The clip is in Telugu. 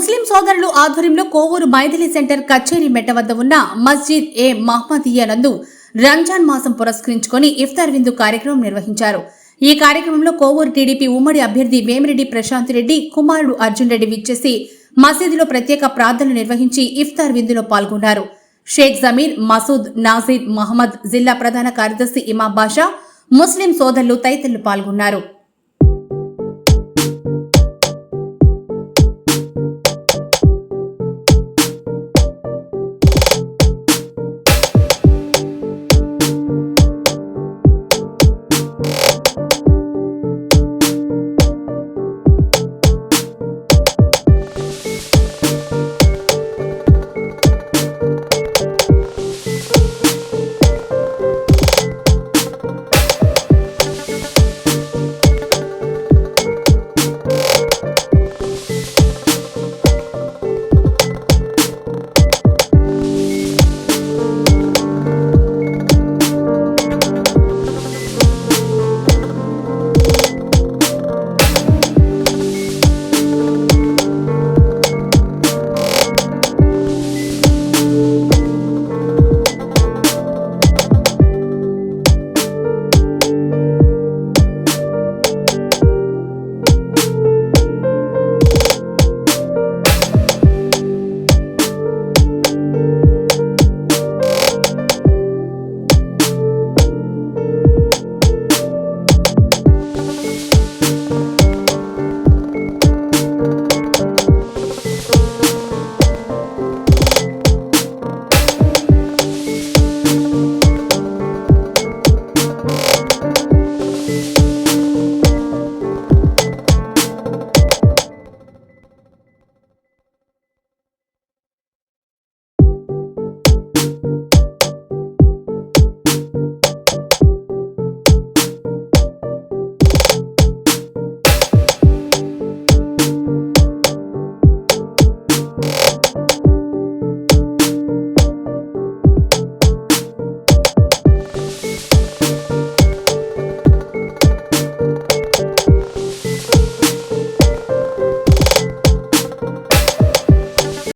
ముస్లిం సోదరులు ఆధ్వర్యంలో కోవూరు మైథిలి సెంటర్ కచేరీ మెట్ట వద్ద ఉన్న మస్జిద్ ఏ మహమ్మదియా నందు రంజాన్ మాసం పురస్కరించుకొని ఇఫ్తార్ విందు కార్యక్రమం నిర్వహించారు. ఈ కార్యక్రమంలో కోవూరు టీడీపీ ఉమ్మడి అభ్యర్థి వేమిరెడ్డి ప్రశాంత్ రెడ్డి కుమారుడు అర్జున్ రెడ్డి విచ్చేసి మసీదులో ప్రత్యేక ప్రార్థనలు నిర్వహించి ఇఫ్తార్ విందులో పాల్గొన్నారు. షేక్ జమీర్ మసూద్ నాజీర్ మహమ్మద్ జిల్లా ప్రధాన కార్యదర్శి ఇమా బాషా ముస్లిం సోదరులు తదితరులు పాల్గొన్నారు.